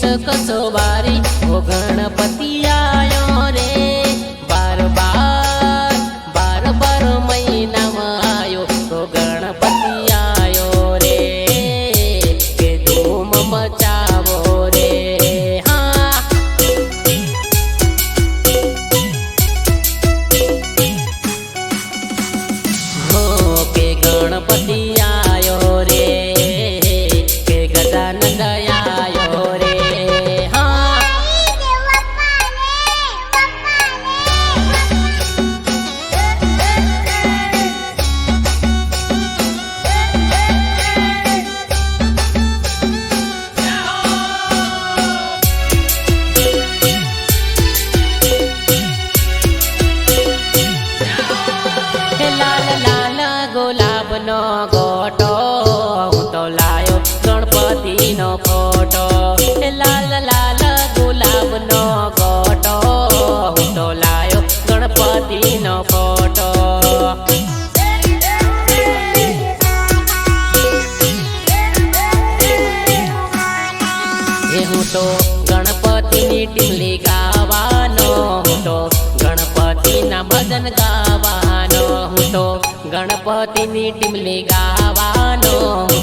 这个走吧 ગુલાબનો ગોટો, હું તો લાયો ગણપતિનો ફોટો. લાલ લાલ ગુલાબનો ગોટો, હું તો લાયો ગણપતિનો ફોટો. હું તો ગણપતિની ટીલી ગાવાનો, હું તો ગણપતિના ભજન તો ગણપતિની ટીમલી ગાવાનો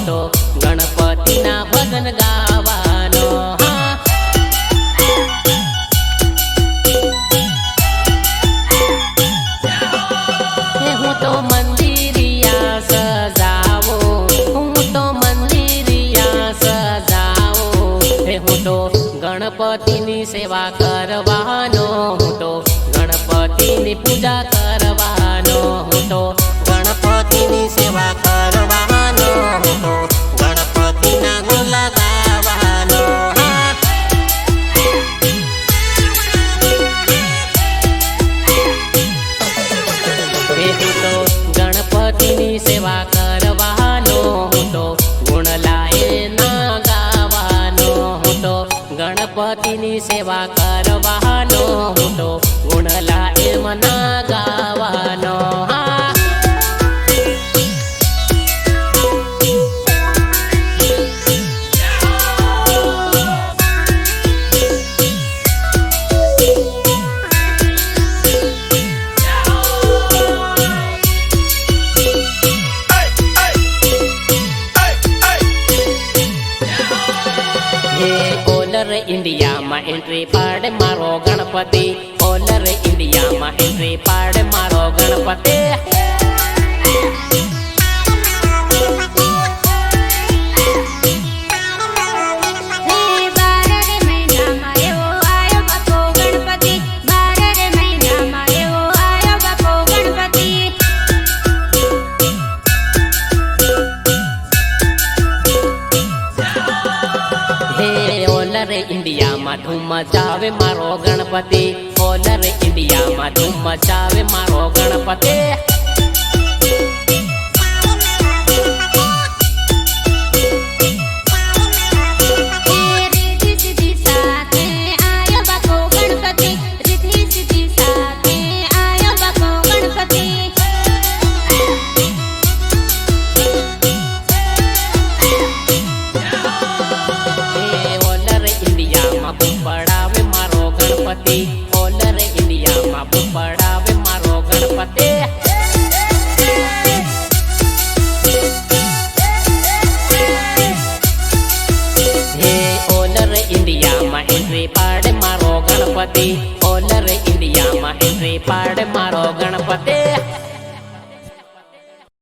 તો ગણપતિના ભજન ગાવાનો, હા. તો મંદિરિયા સજાવો, હું તો મંદિરિયા સજાવો. હું તો ગણપતિની સેવા કરવાનો, હું તો ગણપતિની પૂજા કરવાનો, હું તો ગણપતિની એન્ટ્રી પાડે મારો ગણપતિ ઓલર ઇન્ડિયામાં એન્ટ્રી પાડે મારો ગણપતિ ધૂમ મચાવે મારો ગણપતિ. ઓલર ઇન્ડિયામાં ધૂમ મચાવે મારો ગણપતિ. ti.